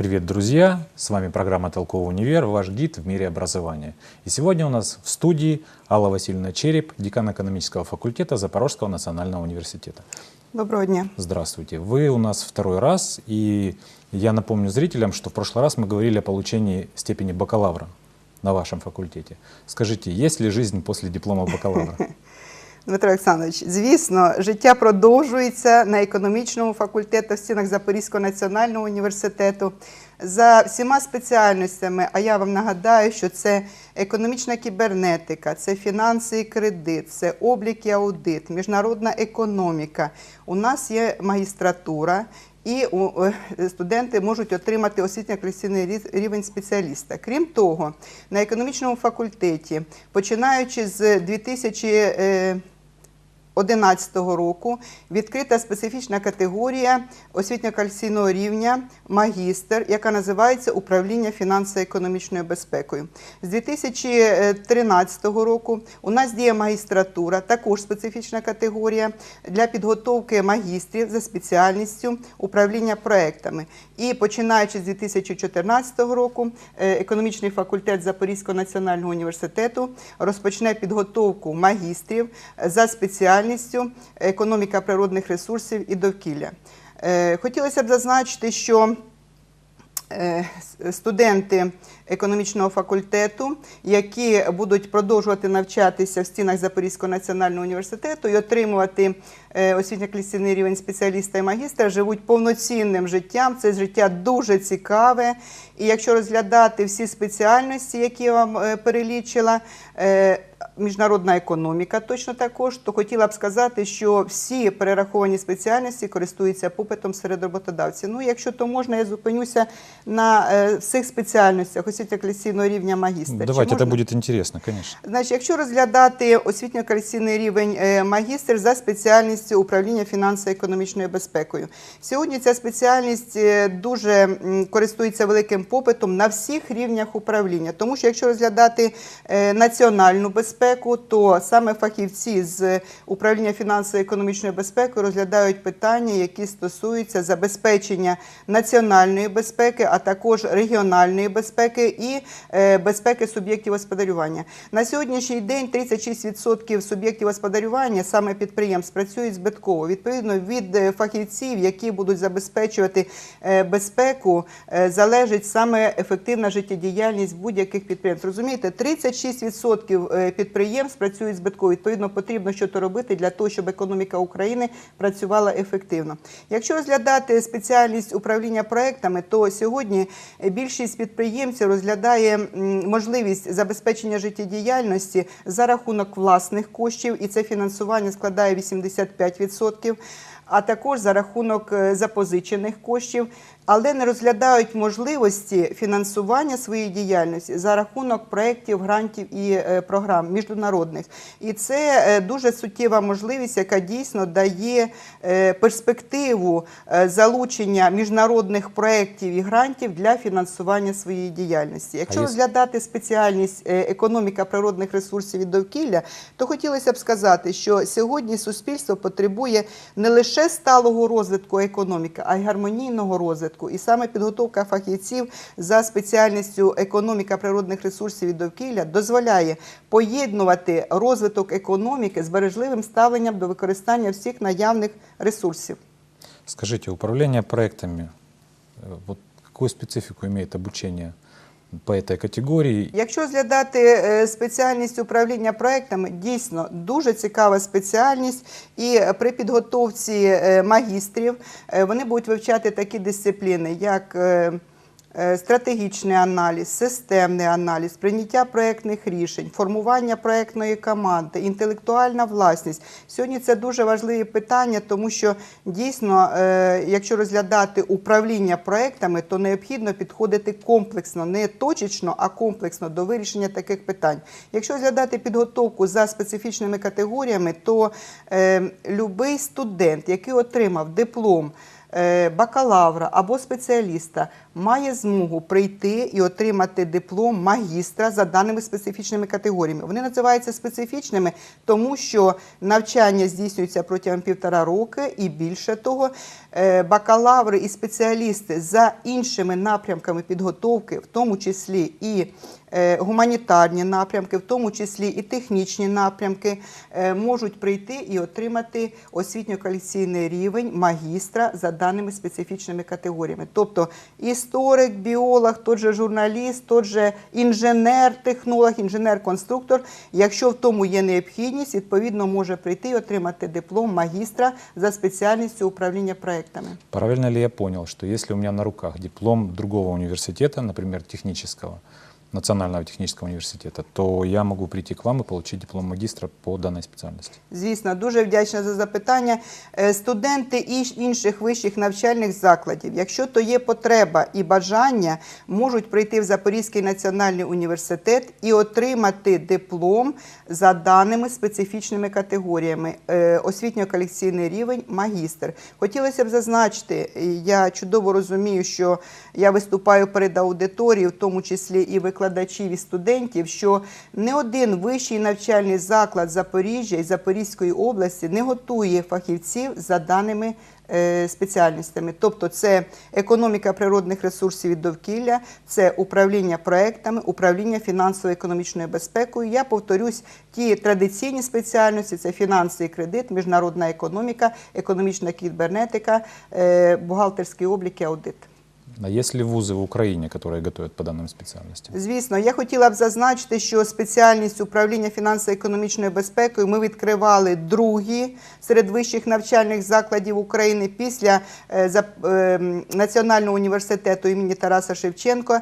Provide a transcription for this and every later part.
Привет, друзья! С вами программа «Толковый универ», ваш гид в мире образования. И сегодня у нас в студии Алла Васильевна Череп, декан экономического факультета Запорожского национального университета. Доброго дня. Здравствуйте. Вы у нас второй раз, и я напомню зрителям, что в прошлый раз мы говорили о получении степени бакалавра на вашем факультете. Скажите, есть ли жизнь после диплома бакалавра? Дмитро Олександрович, звісно, життя продовжується на економічному факультеті в стінах Запорізького національного університету за всіма спеціальностями. А я вам нагадаю, що це економічна кібернетика, це фінанси і кредит, це облік і аудит, міжнародна економіка. У нас є магістратура. І е, студенти можуть отримати освітньо-кваліфікаційний рівень спеціаліста. Крім того, на економічному факультеті, починаючи з 2000 2011 року відкрита специфічна категорія освітньо-кваліфікаційного рівня магістр, яка називається управління фінансово-економічною безпекою. З 2013 року у нас діє магістратура, також специфічна категорія для підготовки магістрів за спеціальністю управління проектами. І починаючи з 2014 року, е, економічний факультет Запорізького національного університету розпочне підготовку магістрів за спеціальністю економіка природних ресурсів і довкілля. Е, Хотілося б зазначити, що е, студенти економічного факультету, які будуть продовжувати навчатися в стінах Запорізького національного університету і отримувати е, освітньо-кваліфікаційний рівень спеціаліста і магістра, живуть повноцінним життям. Це життя дуже цікаве. І якщо розглядати всі спеціальності, які я вам перелічила, міжнародна економіка точно також, то хотіла б сказати, що всі перераховані спеціальності користуються попитом серед роботодавців. Ну, якщо то можна, я зупинюся на е, всіх спеціальностях освітньо-кваліфікаційного рівня магістра. Давайте, можна? будет интересно, конечно. Значить, якщо розглядати освітньо-кваліфікаційний рівень е, магістр за спеціальністю управління фінансово-економічною безпекою, сьогодні ця спеціальність е, дуже користується великим попитом на всіх рівнях управління. Тому що якщо розглядати національну безпеку, то саме фахівці з управління фінансово-економічною безпекою розглядають питання, які стосуються забезпечення національної безпеки, а також регіональної безпеки і е, безпеки суб'єктів господарювання. На сьогоднішній день 36% суб'єктів господарювання, саме підприємств, працюють збитково. Відповідно, від е, фахівців, які будуть забезпечувати е, безпеку, залежить саме ефективна життєдіяльність будь-яких підприємств. Розумієте, 36% е, підприємств працюють збитково. Відповідно, потрібно щось робити для того, щоб економіка України працювала ефективно. Якщо розглядати спеціальність управління проектами, то сьогодні більшість підприємців розглядає можливість забезпечення життєдіяльності за рахунок власних коштів, і це фінансування складає 85%, а також за рахунок е, запозичених коштів, але не розглядають можливості фінансування своєї діяльності за рахунок проєктів, грантів і е, програм міжнародних. І це е, дуже суттєва можливість, яка дійсно дає е, перспективу залучення міжнародних проєктів і грантів для фінансування своєї діяльності. Якщо розглядати спеціальність економіка природних ресурсів і довкілля, то хотілося б сказати, що сьогодні суспільство потребує не лише сталого розвитку економіки, а й гармонійного розвитку. І саме підготовка фахівців за спеціальністю економіка природних ресурсів і довкілля дозволяє поєднувати розвиток економіки з бережливим ставленням до використання всіх наявних ресурсів. Скажите, управление проектами, э, вот какую имеет обучение по этой категорії. Якщо розглядати е, спеціальність управління проектами, дійсно дуже цікава спеціальність, і при підготовці е, магістрів е, вони будуть вивчати такі дисципліни, як стратегічний аналіз, системний аналіз, прийняття проектних рішень, формування проектної команди, інтелектуальна власність. Сьогодні це дуже важливі питання, тому що дійсно, е, якщо розглядати управління проектами, то необхідно підходити комплексно, не точечно, а комплексно до вирішення таких питань. Якщо розглядати підготовку за специфічними категоріями, то е, любий студент, який отримав диплом е, бакалавра або спеціаліста має змогу прийти і отримати диплом магістра за даними специфічними категоріями. Вони називаються специфічними, тому що навчання здійснюється протягом півтора роки, і більше того, е, бакалаври і спеціалісти за іншими напрямками підготовки, в тому числі і е, гуманітарні напрямки, в тому числі і технічні напрямки, е, можуть прийти і отримати освітньо-кваліфікаційний рівень магістра за даними специфічними категоріями. Тобто історик, біолог, тот же журналіст, тот же інженер, технолог, інженер-конструктор, якщо в тому є необхідність, відповідно може прийти і отримати диплом магістра за спеціальністю управління проектами. Правильно ли я понял, что если у меня на руках диплом другого университета, например, технического, Национального технического университета, то я могу прийти к вам и получить диплом магистра по данной специальности? Звісно, дуже вдячна за запитання. Е, Студенти і інших вищих навчальних закладів, якщо то є потреба і бажання, можуть прийти в Запорізький національний університет і отримати диплом за даними специфічними категоріями. Е, Освітньо-колекційний рівень магістр. Хотілося б зазначити, я чудово розумію, що я виступаю перед аудиторією, в тому числі і викладачів і студентів, що не один вищий навчальний заклад Запоріжжя і Запорізької області не готує фахівців за даними е, спеціальностями. Тобто це економіка природних ресурсів і довкілля, це управління проектами, управління фінансово-економічною безпекою. Я повторюсь, ті традиційні спеціальності це фінанси і кредит, міжнародна економіка, економічна кібернетика, е, бухгалтерський облік і аудит. А есть ли вузы в Украине, которые готовят по данным специальностям? Звісно, я хотіла б зазначити, що спеціальність управління фінансово-економічною безпекою ми відкривали другі серед вищих навчальних закладів України після е, зап- е, м, Національного університету імені Тараса Шевченко.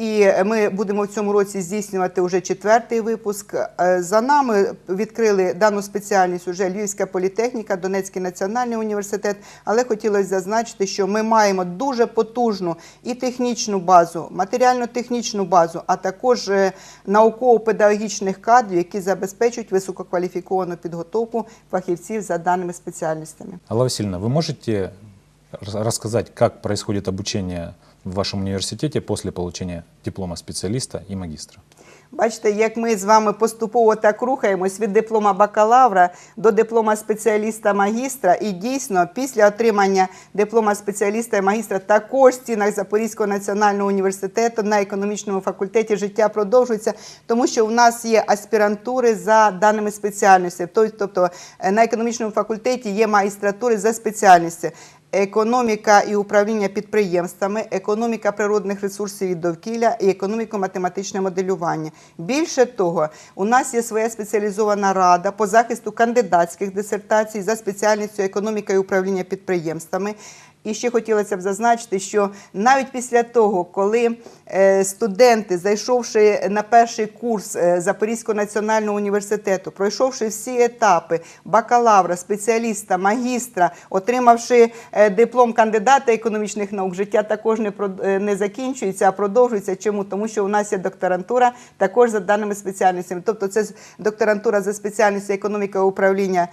І ми будемо в цьому році здійснювати вже четвертий випуск. Е, За нами відкрили дану спеціальність уже Львівська політехніка, Донецький національний університет. Але хотілося зазначити, що ми маємо дуже потужну і технічну базу, матеріально-технічну базу, а також е, науково-педагогічних кадрів, які забезпечують висококваліфіковану підготовку фахівців за даними спеціальностями. Алла Васильевна, вы можете рас- рассказать, как происходит обучение в вашем университете после получения диплома специалиста и магистра? Бачите, як ми з вами поступово так рухаємось від диплома бакалавра до диплома спеціаліста магістра. І дійсно, після отримання диплома спеціаліста і магістра також в стінах Запорізького національного університету на економічному факультеті життя продовжується, тому що у нас є аспірантури за даними спеціальності. Тобто, Тобто е, на економічному факультеті є магістратури за спеціальністю. Економіка і управління підприємствами, економіка природних ресурсів і довкілля і економіко-математичне моделювання. Більше того, у нас є своя спеціалізована рада по захисту кандидатських дисертацій за спеціальністю економіка і управління підприємствами. І ще хотілося б зазначити, що навіть після того, коли е, студенти, зайшовши на перший курс е, Запорізького національного університету, пройшовши всі етапи бакалавра, спеціаліста, магістра, отримавши е, диплом кандидата економічних наук, життя також не закінчується, а продовжується. Чому? Тому що у нас є докторантура також за даними спеціальностями. Тобто, це докторантура за спеціальністю економіка управління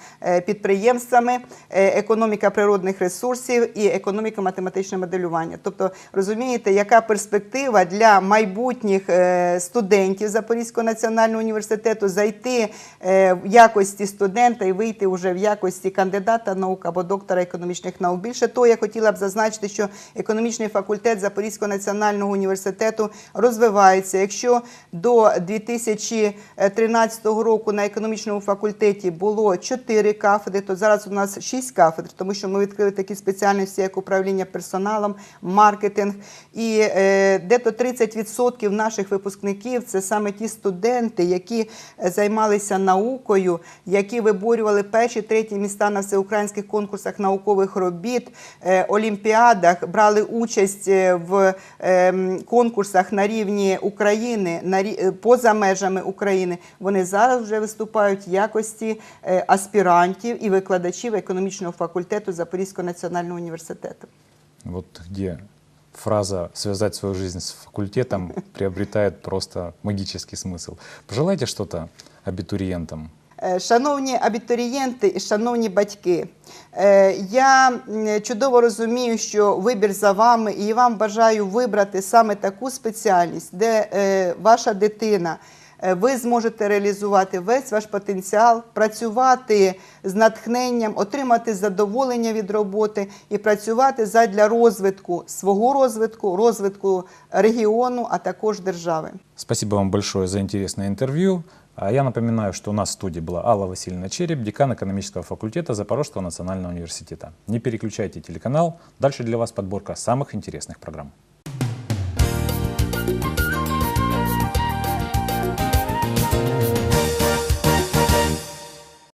підприємствами, економіка природних ресурсів і економіко-математичне моделювання. Тобто, розумієте, яка перспектива для майбутніх е, студентів Запорізького національного університету зайти е, в якості студента і вийти вже в якості кандидата наук або доктора економічних наук. Більше того, я хотіла б зазначити, що економічний факультет Запорізького національного університету розвивається. Якщо до 2013 року на економічному факультеті було 4 кафедри, то зараз у нас 6 кафедр, тому що ми відкрили такі спеціальності, як управління персоналом, маркетинг. І е, дето 30% наших випускників це саме ті студенти, які е, займалися наукою, які виборювали перші треті міста на всеукраїнських конкурсах наукових робіт, е, олімпіадах, брали участь е, в е, конкурсах на рівні України, на е, поза межами України. Вони зараз вже виступають в якості аспірантів і викладачів економічного факультету Запорізького національного університету. Вот где фраза «связать свою жизнь с факультетом» приобретает просто магический смысл. Пожелайте что-то абитуриентам. Е, Шановні абітурієнти і шановні батьки, е, я чудово розумію, що вибір за вами, і вам бажаю вибрати саме таку спеціальність, де е, ваша дитина. е, Ви зможете реалізувати весь ваш потенціал, працювати з натхненням, отримати задоволення від роботи і працювати задля розвитку свого розвитку, розвитку регіону, а також держави. Спасибо вам большое за интересное интервью. А Я напоминаю, что у нас в студии была Алла Васильевна Череп, декан экономического факультета Запорожского национального университета. Не переключайте телеканал, дальше для вас подборка самых интересных программ.